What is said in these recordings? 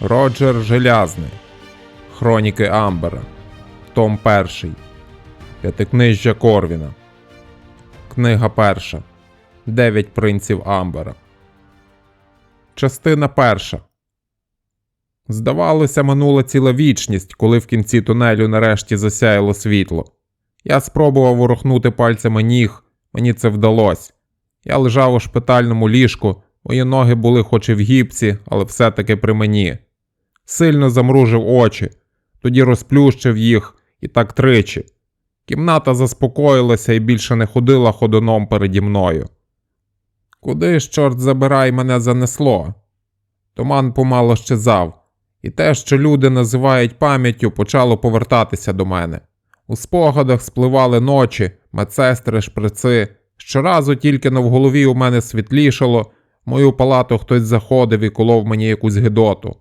Роджер Желязний. Хроніки Амбера. Том 1. П'ятикнижжя Корвіна. Книга перша. Дев'ять принців Амбера. Частина перша. Здавалося, минула ціла вічність, коли в кінці тунелю нарешті засяяло світло. Я спробував ворухнути пальцями ніг, мені це вдалося. Я лежав у шпитальному ліжку, мої ноги були хоч і в гіпці, але все-таки при мені. Сильно замружив очі, тоді розплющив їх і так тричі. Кімната заспокоїлася і більше не ходила ходуном переді мною. Куди ж, чорт забирай, мене занесло? Туман помало щезав, і те, що люди називають пам'яттю, почало повертатися до мене. У спогадах спливали ночі, медсестри, шприци. Щоразу тільки на в голові у мене світлішало, в мою палату хтось заходив і колов мені якусь гидоту.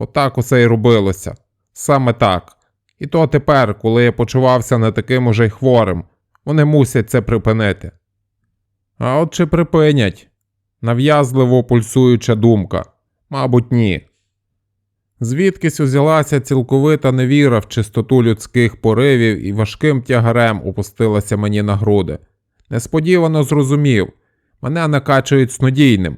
Отак усе й робилося. Саме так. І то тепер, коли я почувався не таким уже й хворим, вони мусять це припинити. А от чи припинять? Нав'язливо пульсуюча думка. Мабуть, ні. Звідкись узялася цілковита невіра в чистоту людських поривів і важким тягарем опустилася мені на груди. Несподівано зрозумів, мене накачують снодійним.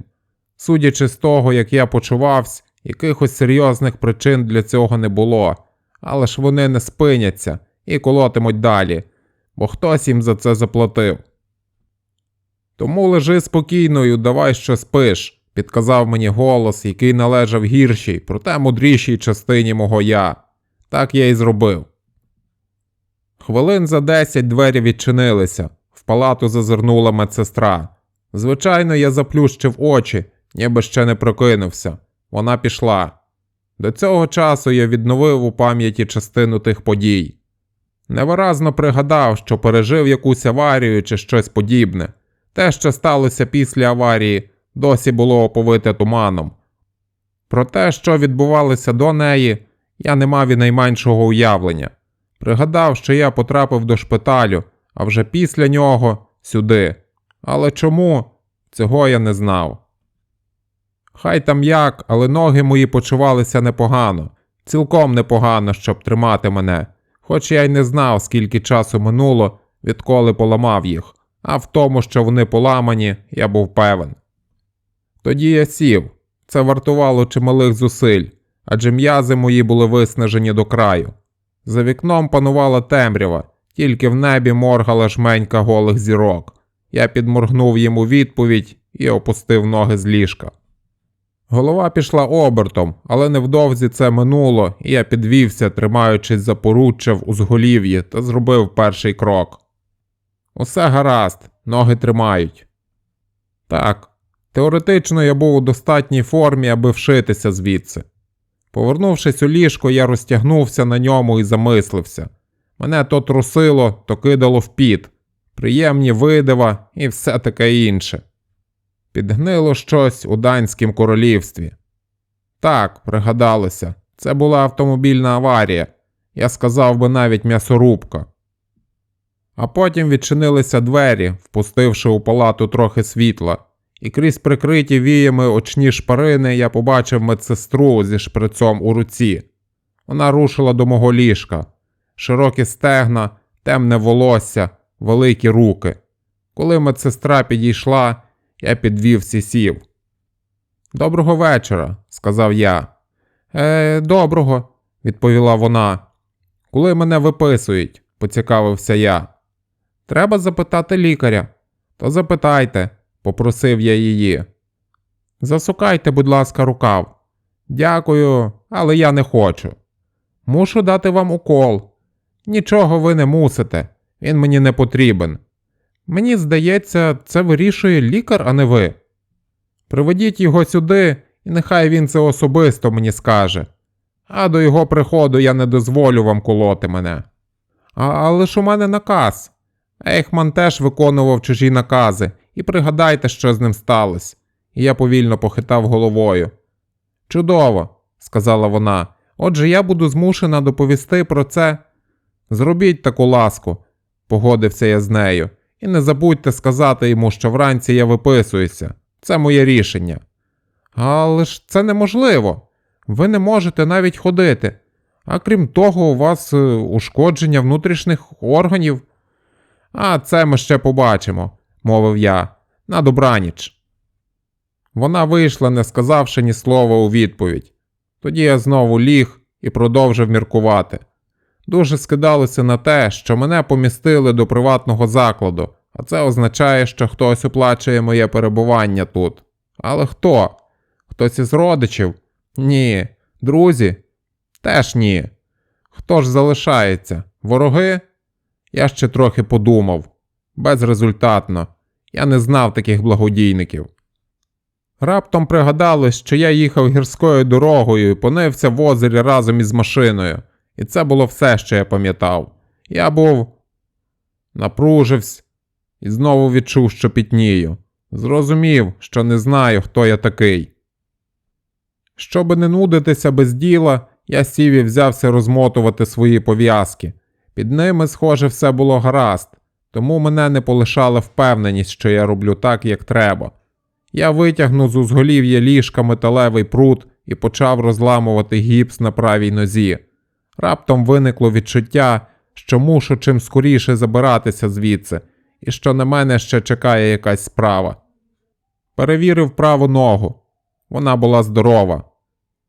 Судячи з того, як я почувався, якихось серйозних причин для цього не було, але ж вони не спиняться і колотимуть далі, бо хтось їм за це заплатив. Тому лежи спокійно і давай, що спиш, підказав мені голос, який належав гіршій, проте мудрішій частині мого я. Так я й зробив. Хвилин за десять двері відчинилися, в палату зазирнула медсестра. Звичайно, я заплющив очі, ніби ще не прокинувся. Вона пішла. До цього часу я відновив у пам'яті частину тих подій. Невиразно пригадав, що пережив якусь аварію чи щось подібне. Те, що сталося після аварії, досі було оповите туманом. Про те, що відбувалося до неї, я не мав і найменшого уявлення. Пригадав, що я потрапив до шпиталю, а вже після нього сюди. Але чому? Цього я не знав. Хай там як, але ноги мої почувалися непогано, цілком непогано, щоб тримати мене, хоч я й не знав, скільки часу минуло, відколи поламав їх, а в тому, що вони поламані, я був певен. Тоді я сів, це вартувало чималих зусиль, адже м'язи мої були виснажені до краю. За вікном панувала темрява, тільки в небі моргала жменька голих зірок. Я підморгнув йому відповідь і опустив ноги з ліжка. Голова пішла обертом, але невдовзі це минуло, і я підвівся, тримаючись за поруччя в узголів'ї, та зробив перший крок. Усе гаразд, ноги тримають. Так, теоретично я був у достатній формі, аби вшитися звідси. Повернувшись у ліжко, я розтягнувся на ньому і замислився. Мене то трусило, то кидало в піт, приємні видива і все таке інше. Підгнило щось у Данськім королівстві. Так, пригадалося, це була автомобільна аварія, я сказав би навіть м'ясорубка. А потім відчинилися двері, впустивши у палату трохи світла, і крізь прикриті віями очні шпарини я побачив медсестру зі шприцом у руці. Вона рушила до мого ліжка, широкі стегна, темне волосся, великі руки. Коли медсестра підійшла, я підвівся і сів. Доброго вечора, сказав я. Е, доброго, відповіла вона. Коли мене виписують, поцікавився я. Треба запитати лікаря. То запитайте, попросив я її. Засукайте, будь ласка, рукав. Дякую, але я не хочу. Мушу дати вам укол. Нічого ви не мусите, він мені не потрібен. Мені здається, це вирішує лікар, а не ви. Приведіть його сюди, і нехай він це особисто мені скаже. А до його приходу я не дозволю вам колоти мене. А, але ж у мене наказ. Ейхман теж виконував чужі накази, і пригадайте, що з ним сталося. І я повільно похитав головою. Чудово, сказала вона. Отже, я буду змушена доповісти про це. Зробіть таку ласку, погодився я з нею. І не забудьте сказати йому, що вранці я виписуюся. Це моє рішення. Але ж це неможливо. ви не можете навіть ходити. А крім того, у вас е, ушкодження внутрішніх органів. А це ми ще побачимо, мовив я. На добраніч. Вона вийшла, не сказавши ні слова у відповідь. Тоді я знову ліг і продовжив міркувати. Дуже скидалося на те, що мене помістили до приватного закладу, а це означає, що хтось оплачує моє перебування тут. Але хто? Хтось із родичів? Ні. Друзі? Теж ні. Хто ж залишається? Вороги? Я ще трохи подумав. Безрезультатно. Я не знав таких благодійників. Раптом пригадалось, що я їхав гірською дорогою і понився в озері разом із машиною, і це було все, що я пам'ятав. Я був напружився і знову відчув, що пітнію. Зрозумів, що не знаю, хто я такий. Щоби не нудитися без діла, я сів і взявся розмотувати свої пов'язки. Під ними, схоже, все було гаразд, тому мене не полишала впевненість, що я роблю так, як треба. Я витягнув з узголів'я ліжка металевий прут і почав розламувати гіпс на правій нозі. Раптом виникло відчуття, що мушу чим скоріше забиратися звідси, і що на мене ще чекає якась справа. Перевірив праву ногу. Вона була здорова.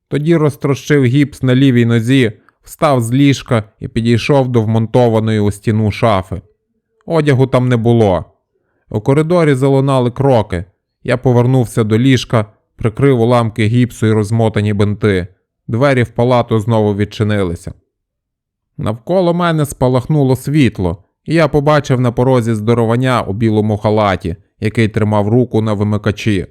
Тоді розтрощив гіпс на лівій нозі, встав з ліжка і підійшов до вмонтованої у стіну шафи. Одягу там не було. У коридорі залунали кроки. Я повернувся до ліжка, прикрив уламки гіпсу і розмотані бинти. Двері в палату знову відчинилися. Навколо мене спалахнуло світло, і я побачив на порозі здоровання у білому халаті, який тримав руку на вимикачі.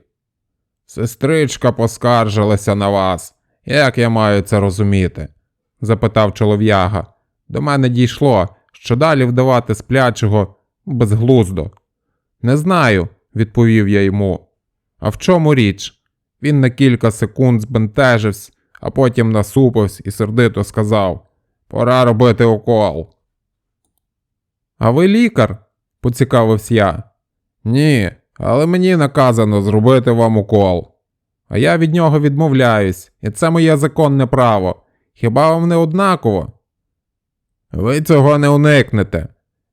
Сестричка поскаржилася на вас. Як я маю це розуміти? запитав чолов'яга. До мене дійшло, що далі вдавати сплячого безглуздо. Не знаю, відповів я йому. А в чому річ? Він на кілька секунд збентежився, а потім насупився і сердито сказав Пора робити укол. А ви лікар? поцікавився я. Ні, але мені наказано зробити вам укол. А я від нього відмовляюсь, і це моє законне право. Хіба вам не однаково? Ви цього не уникнете.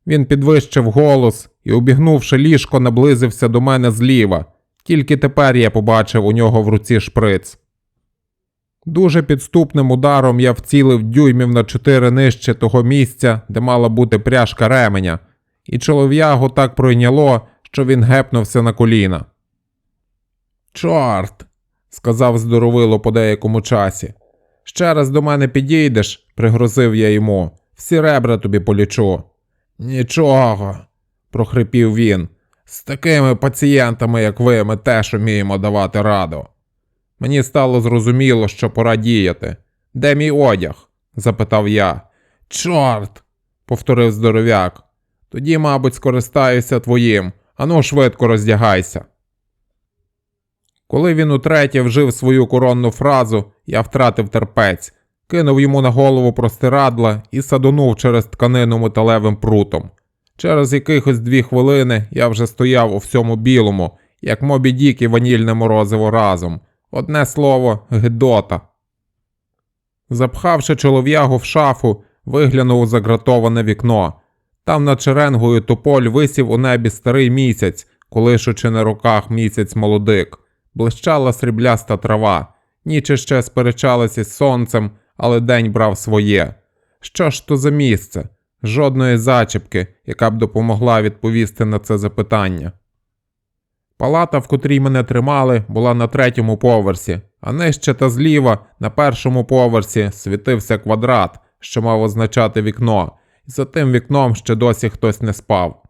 Він підвищив голос і, обігнувши ліжко, наблизився до мене зліва. Тільки тепер я побачив у нього в руці шприц. Дуже підступним ударом я вцілив дюймів на чотири нижче того місця, де мала бути пряжка ременя, і чолов'ягу так пройняло, що він гепнувся на коліна. Чорт, сказав здоровило по деякому часі. Ще раз до мене підійдеш, пригрозив я йому. Всі ребра тобі полічу. Нічого, прохрипів він. З такими пацієнтами, як ви, ми теж уміємо давати раду. Мені стало зрозуміло, що пора діяти. Де мій одяг? запитав я. Чорт, повторив здоровяк. Тоді, мабуть, скористаюся твоїм. Ану, швидко роздягайся. Коли він утретє вжив свою коронну фразу, я втратив терпець, кинув йому на голову простирадла і садонув через тканину металевим прутом. Через якихось дві хвилини я вже стояв у всьому білому, як Мобі Дік і ванільне морозиво разом. Одне слово Гедота. Запхавши чолов'ягу в шафу, виглянув у загратоване вікно. Там над черенгою тополь висів у небі старий місяць, колишучи на руках місяць молодик. Блищала срібляста трава, ніч ще сперечалася з сонцем, але день брав своє. Що ж то за місце? Жодної зачіпки, яка б допомогла відповісти на це запитання. Палата, в котрій мене тримали, була на третьому поверсі, а нижче та зліва, на першому поверсі, світився квадрат, що мав означати вікно, і за тим вікном ще досі хтось не спав.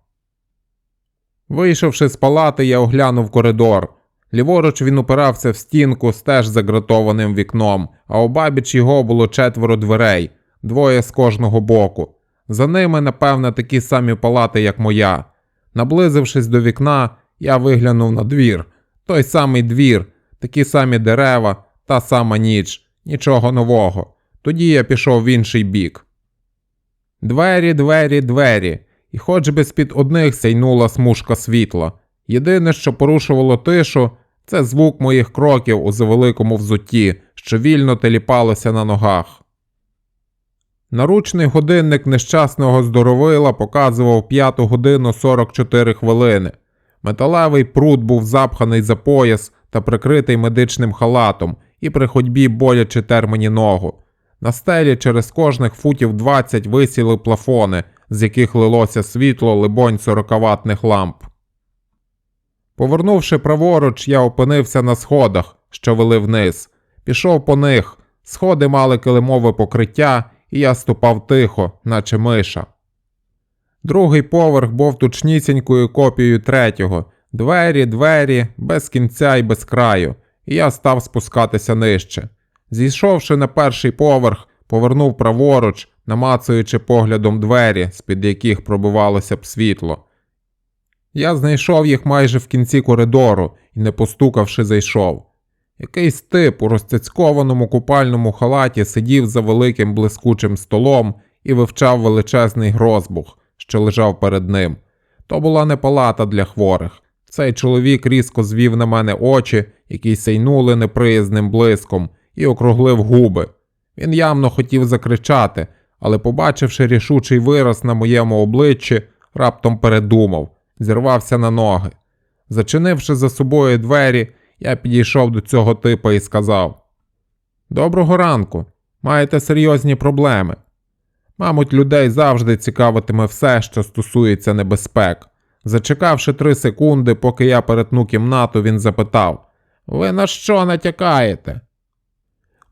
Вийшовши з палати, я оглянув коридор. Ліворуч він упирався в стінку з теж загратованим вікном, а обабіч його було четверо дверей, двоє з кожного боку. За ними, напевне, такі самі палати, як моя. Наблизившись до вікна, я виглянув на двір. Той самий двір, такі самі дерева, та сама ніч, нічого нового. Тоді я пішов в інший бік. Двері, двері, двері, і хоч би з під одних сяйнула смужка світла. Єдине, що порушувало тишу, Це звук моїх кроків у завеликому взутті, що вільно теліпалося на ногах. Наручний годинник нещасного здоровила показував 5 годину 44 хвилини. Металевий прут був запханий за пояс та прикритий медичним халатом, і при ходьбі боляче тер мені ногу. На стелі через кожних футів 20 висіли плафони, з яких лилося світло, либонь, 40-ватних ламп. Повернувши праворуч, я опинився на сходах, що вели вниз. Пішов по них. Сходи мали килимове покриття, і я ступав тихо, наче миша. Другий поверх був точнісінькою копією третього. Двері, двері, без кінця і без краю, і я став спускатися нижче. Зійшовши на перший поверх, повернув праворуч, намацуючи поглядом двері, з-під яких пробивалося б світло. Я знайшов їх майже в кінці коридору і, не постукавши, зайшов. Якийсь тип у розцяцькованому купальному халаті сидів за великим блискучим столом і вивчав величезний грозбух, що лежав перед ним. То була не палата для хворих. Цей чоловік різко звів на мене очі, які сяйнули неприязним блиском, і округлив губи. Він явно хотів закричати, але, побачивши рішучий вираз на моєму обличчі, раптом передумав, зірвався на ноги. Зачинивши за собою двері, я підійшов до цього типа і сказав: Доброго ранку, маєте серйозні проблеми. Мабуть, людей завжди цікавитиме все, що стосується небезпек. Зачекавши три секунди, поки я перетну кімнату, він запитав: Ви на що натякаєте?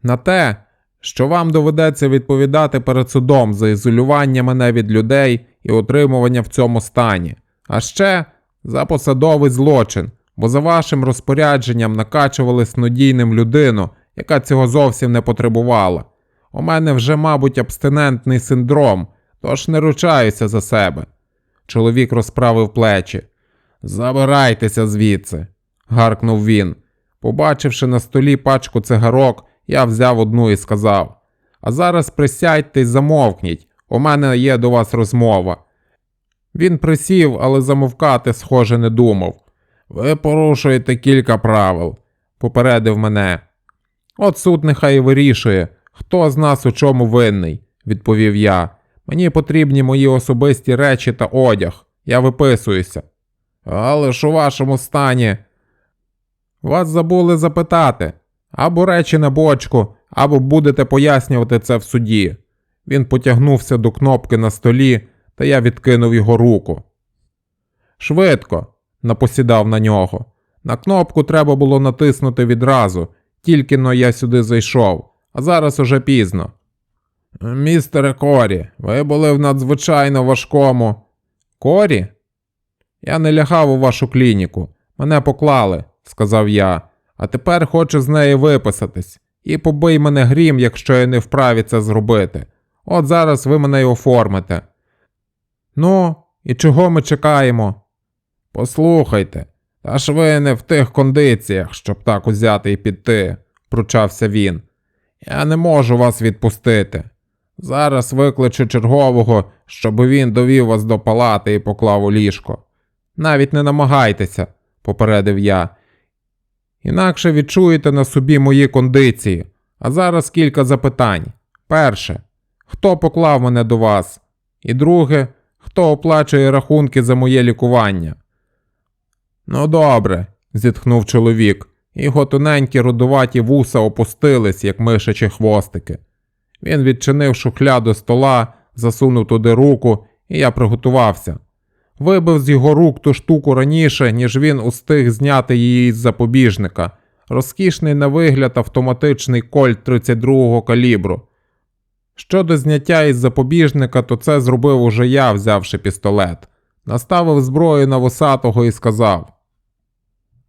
На те, що вам доведеться відповідати перед судом за ізолювання мене від людей і утримування в цьому стані, а ще за посадовий злочин, бо за вашим розпорядженням накачували снодійним людину, яка цього зовсім не потребувала. У мене вже, мабуть, абстинентний синдром, тож не ручаюся за себе. Чоловік розправив плечі. Забирайтеся звідси, гаркнув він. Побачивши на столі пачку цигарок, я взяв одну і сказав: А зараз присядьте й замовкніть, у мене є до вас розмова. Він присів, але замовкати, схоже, не думав. Ви порушуєте кілька правил, попередив мене. От суд нехай і вирішує, хто з нас у чому винний, відповів я. Мені потрібні мої особисті речі та одяг. Я виписуюся. Але ж у вашому стані. Вас забули запитати або речі на бочку, або будете пояснювати це в суді. Він потягнувся до кнопки на столі, та я відкинув його руку. Швидко, напосідав на нього. На кнопку треба було натиснути відразу, тільки но я сюди зайшов, а зараз уже пізно. Містере Корі, ви були в надзвичайно важкому. Корі? Я не лягав у вашу клініку. Мене поклали, сказав я, а тепер хочу з неї виписатись. І побий мене грім, якщо я не вправі це зробити. От зараз ви мене й оформите. Ну, і чого ми чекаємо? Послухайте, та ж ви не в тих кондиціях, щоб так узяти і піти, пручався він. Я не можу вас відпустити. Зараз викличу чергового, щоб він довів вас до палати і поклав у ліжко. Навіть не намагайтеся, попередив я. Інакше відчуєте на собі мої кондиції. А зараз кілька запитань. Перше, хто поклав мене до вас? І друге, хто оплачує рахунки за моє лікування? Ну, добре, зітхнув чоловік, його тоненькі рудуваті вуса опустились, як мишачі хвостики. Він відчинив шухляду стола, засунув туди руку, і я приготувався. Вибив з його рук ту штуку раніше, ніж він устиг зняти її з запобіжника. Розкішний на вигляд автоматичний кольт 32-го калібру. Щодо зняття із запобіжника, то це зробив уже я, взявши пістолет. Наставив зброю на вусатого і сказав: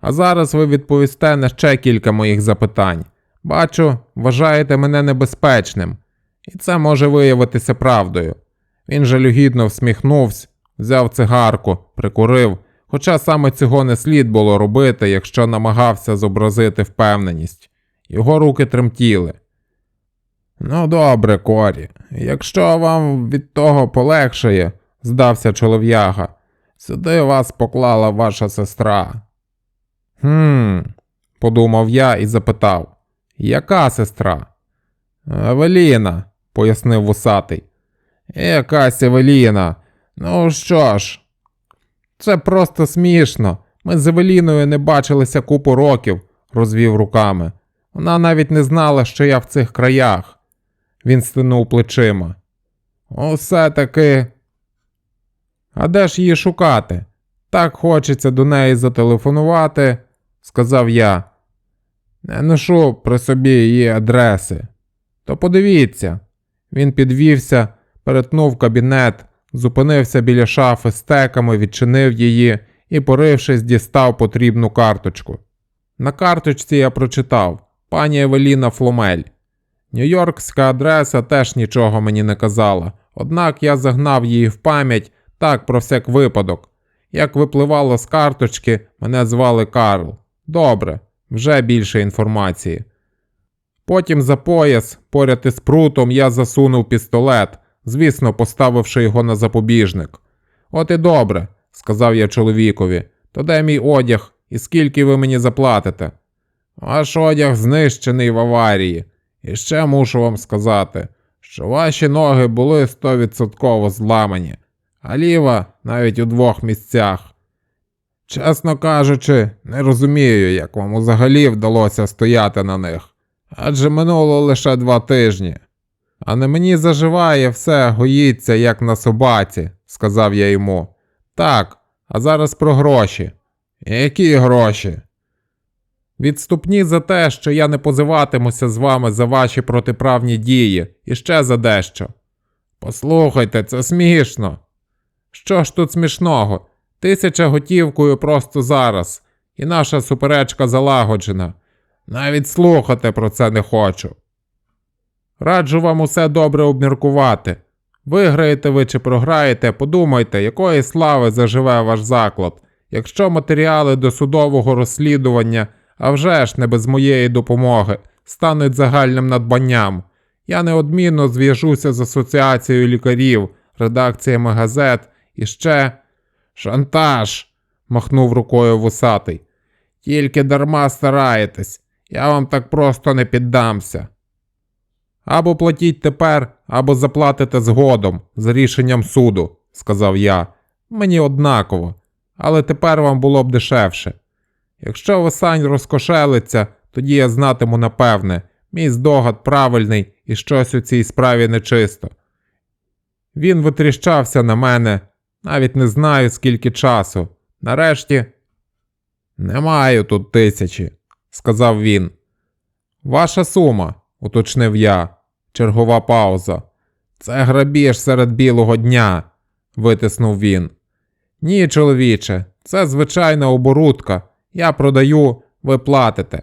А зараз ви відповісте на ще кілька моїх запитань. Бачу, вважаєте мене небезпечним, і це може виявитися правдою. Він жалюгідно всміхнувся, взяв цигарку, прикурив, хоча саме цього не слід було робити, якщо намагався зобразити впевненість. Його руки тремтіли. Ну, добре, Корі, якщо вам від того полегшає, здався чолов'яга, сюди вас поклала ваша сестра. Хм, подумав я і запитав. Яка сестра? Евеліна, пояснив вусатий. Якась Евеліна. Ну що ж, це просто смішно. Ми з Евеліною не бачилися купу років, розвів руками. Вона навіть не знала, що я в цих краях. Він стинув плечима. Усе таки. А де ж її шукати? Так хочеться до неї зателефонувати, сказав я. Не ношу при собі її адреси. То подивіться. Він підвівся, перетнув кабінет, зупинився біля шафи з теками, відчинив її і, порившись, дістав потрібну карточку. На карточці я прочитав пані Евеліна Фломель. Нью-Йоркська адреса теж нічого мені не казала, однак я загнав її в пам'ять так про всяк випадок. Як випливало з карточки, мене звали Карл. Добре, вже більше інформації. Потім за пояс, поряд із прутом, я засунув пістолет, звісно, поставивши його на запобіжник. От і добре, сказав я чоловікові, то де мій одяг і скільки ви мені заплатите? Ваш одяг знищений в аварії. І ще мушу вам сказати, що ваші ноги були стовідсотково зламані, а ліва навіть у двох місцях. Чесно кажучи, не розумію, як вам взагалі вдалося стояти на них. Адже минуло лише два тижні. А на мені заживає все, гоїться, як на собаці, сказав я йому. Так, а зараз про гроші. Які гроші? Відступні за те, що я не позиватимуся з вами за ваші протиправні дії, і ще за дещо. Послухайте, це смішно. Що ж тут смішного? Тисяча готівкою просто зараз, і наша суперечка залагоджена. Навіть слухати про це не хочу. Раджу вам усе добре обміркувати. Виграєте ви чи програєте, подумайте, якої слави заживе ваш заклад, якщо матеріали до судового розслідування, а вже ж не без моєї допомоги, стануть загальним надбанням. Я неодмінно зв'яжуся з асоціацією лікарів, редакціями газет і ще. Шантаж. махнув рукою вусатий. Тільки дарма стараєтесь, я вам так просто не піддамся. Або платіть тепер, або заплатите згодом, за рішенням суду, сказав я. Мені однаково, але тепер вам було б дешевше. Якщо Васань розкошелиться, тоді я знатиму напевне, мій здогад правильний і щось у цій справі нечисто. Він витріщався на мене, навіть не знаю, скільки часу. Нарешті. Не маю тут тисячі, сказав він. Ваша сума, уточнив я. Чергова пауза. Це грабіж серед білого дня, витиснув він. Ні, чоловіче, це звичайна оборудка. Я продаю, ви платите.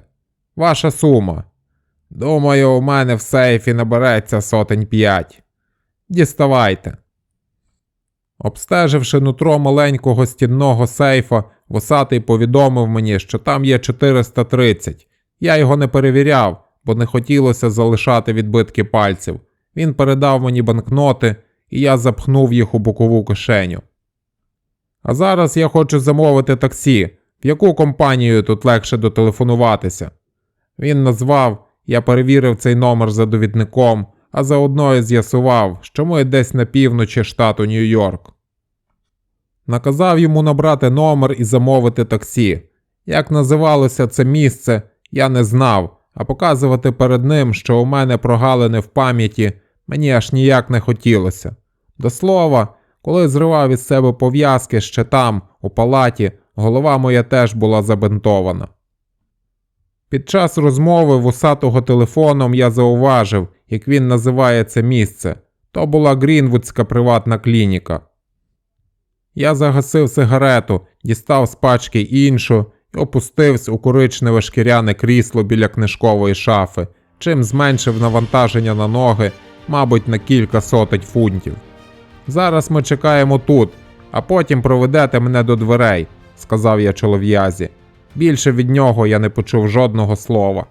Ваша сума. Думаю, у мене в сейфі набереться сотень п'ять. Діставайте. Обстеживши нутро маленького стінного сейфа, вусатий повідомив мені, що там є 430. Я його не перевіряв, бо не хотілося залишати відбитки пальців. Він передав мені банкноти, і я запхнув їх у бокову кишеню. А зараз я хочу замовити таксі, в яку компанію тут легше дотелефонуватися. Він назвав, я перевірив цей номер за довідником, а заодно і з'ясував, що ми десь на півночі штату Нью-Йорк. Наказав йому набрати номер і замовити таксі. Як називалося це місце, я не знав, а показувати перед ним, що у мене прогалини в пам'яті, мені аж ніяк не хотілося. До слова, коли зривав із себе пов'язки ще там, у палаті, голова моя теж була забинтована. Під час розмови вусатого телефоном я зауважив, як він називає це місце. То була Грінвудська приватна клініка. Я загасив сигарету, дістав з пачки іншу і опустився у коричневе шкіряне крісло біля книжкової шафи, чим зменшив навантаження на ноги, мабуть, на кілька сотень фунтів. Зараз ми чекаємо тут, а потім проведете мене до дверей, сказав я чолов'язі. Більше від нього я не почув жодного слова.